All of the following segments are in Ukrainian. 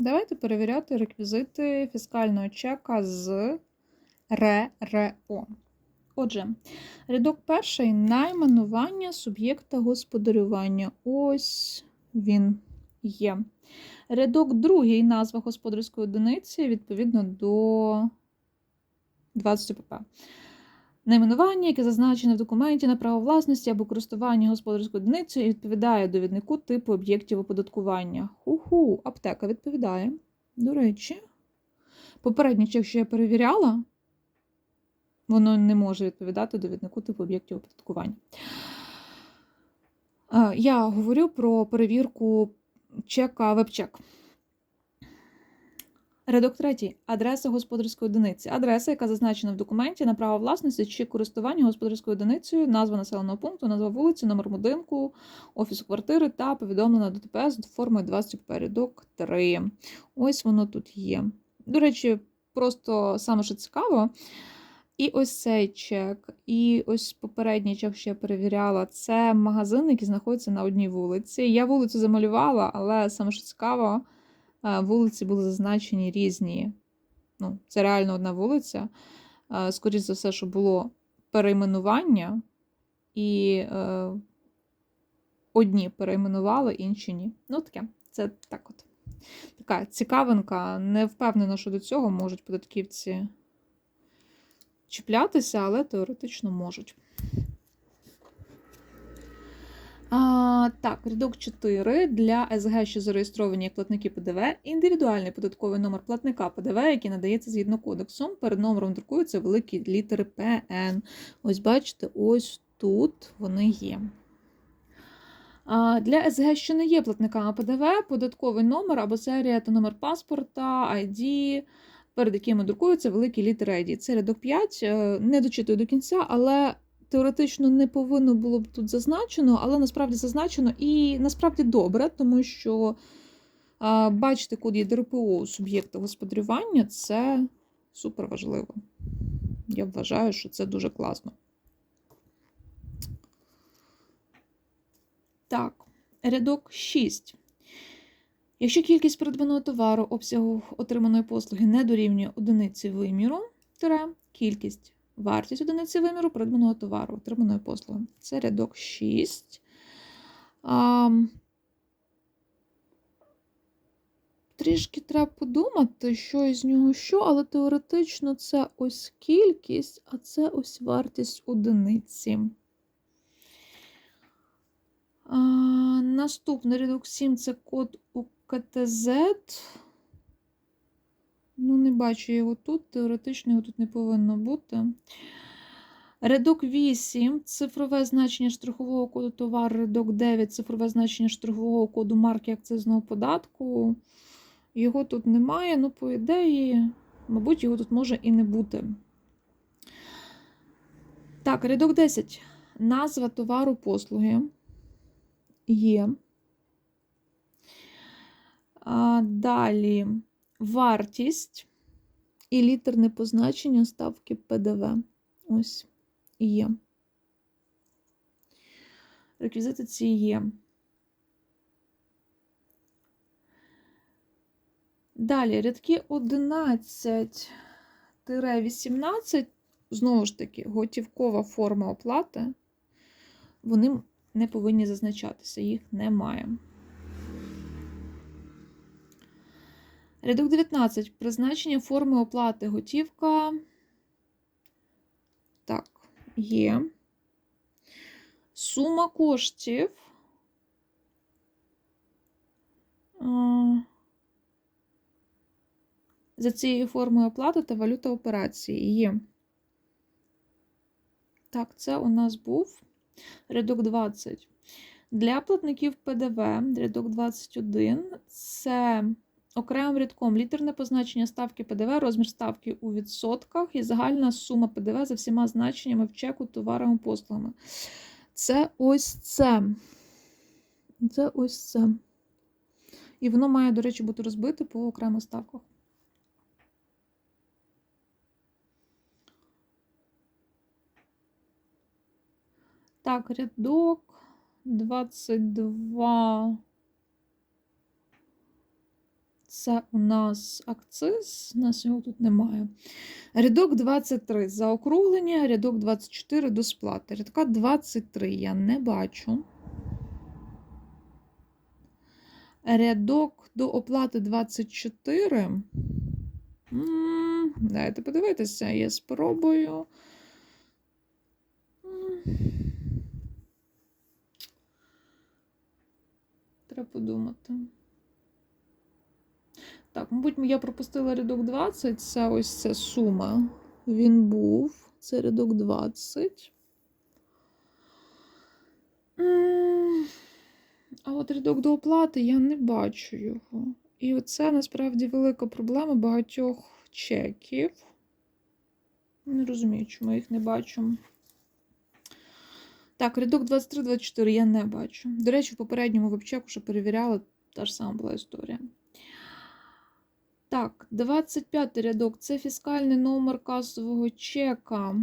Давайте перевіряти реквізити фіскального чека з РРО. Отже, рядок перший найменування суб'єкта господарювання. Ось він є. Рядок другий назва господарської одиниці відповідно до 20 ПП. Найменування, яке зазначене в документі на право власності або користування господарською одиницею, відповідає довіднику типу об'єктів оподаткування. Ху-ху, аптека відповідає. До речі, попередній чек, що я перевіряла, воно не може відповідати довіднику типу об'єктів оподаткування. Е, Я говорю про перевірку чека веб-чек. Рядок третій. Адреса господарської одиниці. Адреса, яка зазначена в документі на право власності чи користування господарською одиницею, назва населеного пункту, назва вулиці, номер будинку, офісу квартири та повідомлена до ТПС формою 20 рядок 3. Ось воно тут є. До речі, просто саме що цікаво. І ось цей чек, і ось попередній чек, що я перевіряла, це магазин, який знаходиться на одній вулиці. Я вулицю замалювала, але саме що цікаво, вулиці були зазначені різні. Ну, це реально одна вулиця. Скоріше за все, що було перейменування, і е, одні перейменували, інші ні. Ну, таке, це так от. Така цікавинка. Не впевнена, що до цього можуть податківці чіплятися, але теоретично можуть. А, так, рядок 4 для СГ, що зареєстровані як платники ПДВ, індивідуальний податковий номер платника ПДВ, який надається згідно кодексом. Перед номером друкуються великі літери ПН. Ось бачите, ось тут вони є. Для СГ, що не є платниками ПДВ, податковий номер або серія та номер паспорта, ID, перед якими друкуються великі літери ID. Це рядок 5, е, не дочитую до кінця, але теоретично не повинно було б тут зазначено, але насправді зазначено і насправді добре, тому що бачити код ЄДРПО суб'єкта господарювання це супер важливо. Я вважаю, що це дуже класно. Так, рядок 6. Якщо кількість придбаного товару обсягу отриманої послуги не дорівнює одиниці виміру, тире, кількість вартість одиниці виміру придбаного товару, отриманої послуги. Це рядок 6. А, трішки треба подумати, що із нього що, але теоретично це ось кількість, а це ось вартість одиниці. А, наступний рядок 7 це код УКТЗ. Ну, не бачу його тут, теоретично його тут не повинно бути. Рядок 8 цифрове значення штрихового коду товару, рядок 9 цифрове значення штрихового коду марки акцизного податку. Його тут немає, ну, по ідеї, мабуть, його тут може і не бути. Так, рядок 10. Назва товару послуги є. А, Далі вартість і літерне позначення ставки ПДВ. Ось є. Реквізити ці є. Далі рядки 11-18, знову ж таки, готівкова форма оплати, вони не повинні зазначатися, їх немає. Рядок 19. Призначення форми оплати готівка. Так, є. Сума коштів. За цією формою оплати та валюта операції є. Так, це у нас був рядок 20. Для платників ПДВ рядок 21 це окремим рядком літерне позначення ставки ПДВ, розмір ставки у відсотках і загальна сума ПДВ за всіма значеннями в чеку товарами послугами. Це ось це. Це ось це. І воно має, до речі, бути розбите по окремих ставках. Так, рядок 22. Це у нас акциз, у нас його тут немає. Рядок 23 заокруглення, рядок 24 до сплати. Рядка 23 я не бачу. Рядок до оплати 24. М, Дайте подивитися, я спробую. Треба подумати. Так, мабуть, я пропустила рядок 20. Це ось ця сума. Він був. Це рядок 20. А от рядок до оплати я не бачу його. І оце насправді велика проблема багатьох чеків. Не розумію, чому їх не бачу. Так, рядок 23-24 я не бачу. До речі, в попередньому вебчеку вже перевіряла, та ж сама була історія. Так, 25 рядок це фіскальний номер касового чека.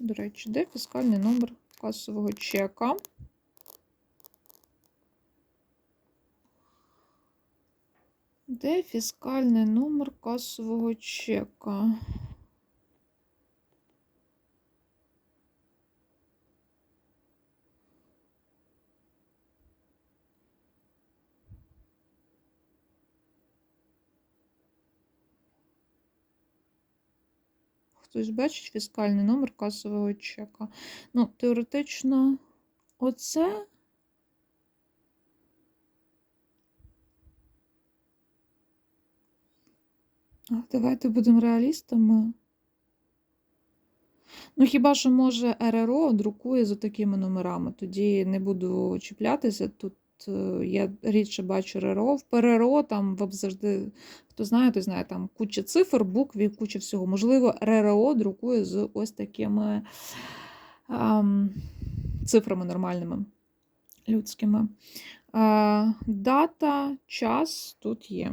До речі, де фіскальний номер касового чека? Де фіскальний номер касового чека? Хтось бачить фіскальний номер касового чека. Ну, теоретично, оце. Давайте будемо реалістами. Ну, хіба що може РРО друкує з такими номерами, тоді не буду чіплятися. Тут я рідше бачу РРО. В ПРРО там завжди, хто знає, той знає, там куча цифр, букв і куча всього. Можливо, РРО друкує з ось такими ем, цифрами нормальними, людськими. Е, дата, час тут є.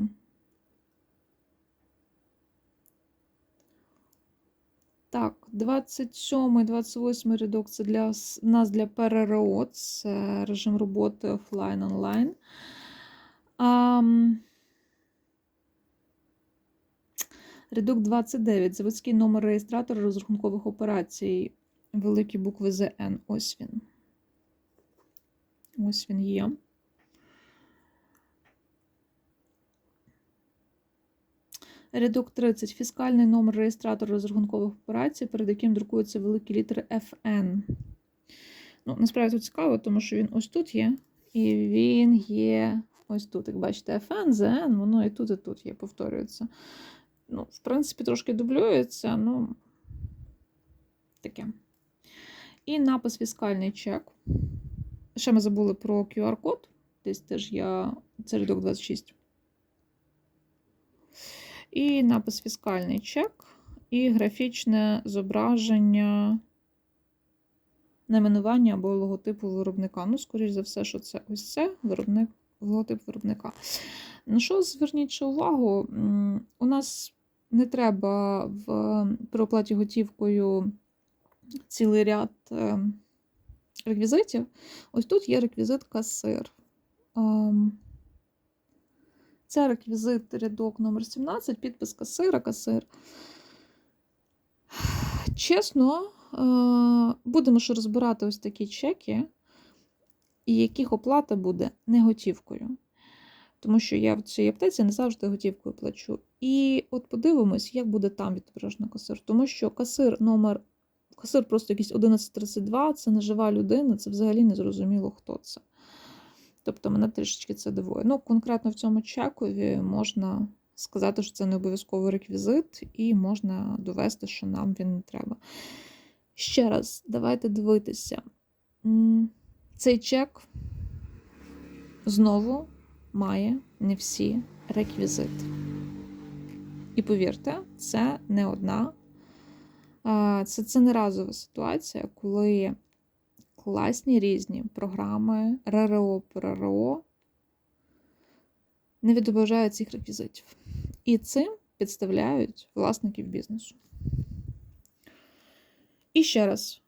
Так, 27 28 рядок це для нас для ПРРО, це режим роботи офлайн онлайн. Ам, Рядок 29. Заводський номер реєстратора розрахункових операцій. Великі букви ЗН. Ось він. Ось він є. Рядок 30. Фіскальний номер реєстратора розрахункових операцій, перед яким друкуються великі літери FN. Ну, насправді тут цікаво, тому що він ось тут є, і він є ось тут. Як бачите, FN, ZN, воно і тут, і тут є, повторюється. Ну, в принципі, трошки дублюється, ну таке. І напис фіскальний чек. Ще ми забули про QR-код. Десь теж я. Це рядок 26. І напис фіскальний чек, і графічне зображення найменування або логотипу виробника. Ну, скоріш за все, що це ось це виробник, логотип виробника. На що зверніть увагу? У нас не треба в при оплаті готівкою цілий ряд е, реквізитів. Ось тут є реквізит касир. Це реквізит рядок номер 17, підпис касира, касир. Чесно, е, будемо ще розбирати ось такі чеки, і яких оплата буде не готівкою. Тому що я в цій аптеці не завжди готівкою плачу. І от подивимось, як буде там відображено касир. Тому що касир номер, касир просто якийсь 1132, це не жива людина, це взагалі не зрозуміло, хто це. Тобто мене трішечки це дивує. Ну, конкретно в цьому чекові можна сказати, що це не обов'язковий реквізит, і можна довести, що нам він не треба. Ще раз, давайте дивитися. Цей чек знову має не всі реквізити. І повірте, це не одна. Це, це не разова ситуація, коли класні різні програми РРО, ПРРО не відображають цих реквізитів. І цим підставляють власників бізнесу. І ще раз,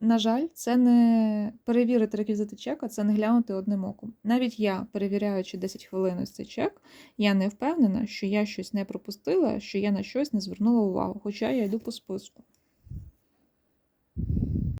На жаль, це не перевірити реквізити чека, це не глянути одним оком. Навіть я, перевіряючи 10 хвилин ось цей чек, я не впевнена, що я щось не пропустила, що я на щось не звернула увагу, хоча я йду по списку.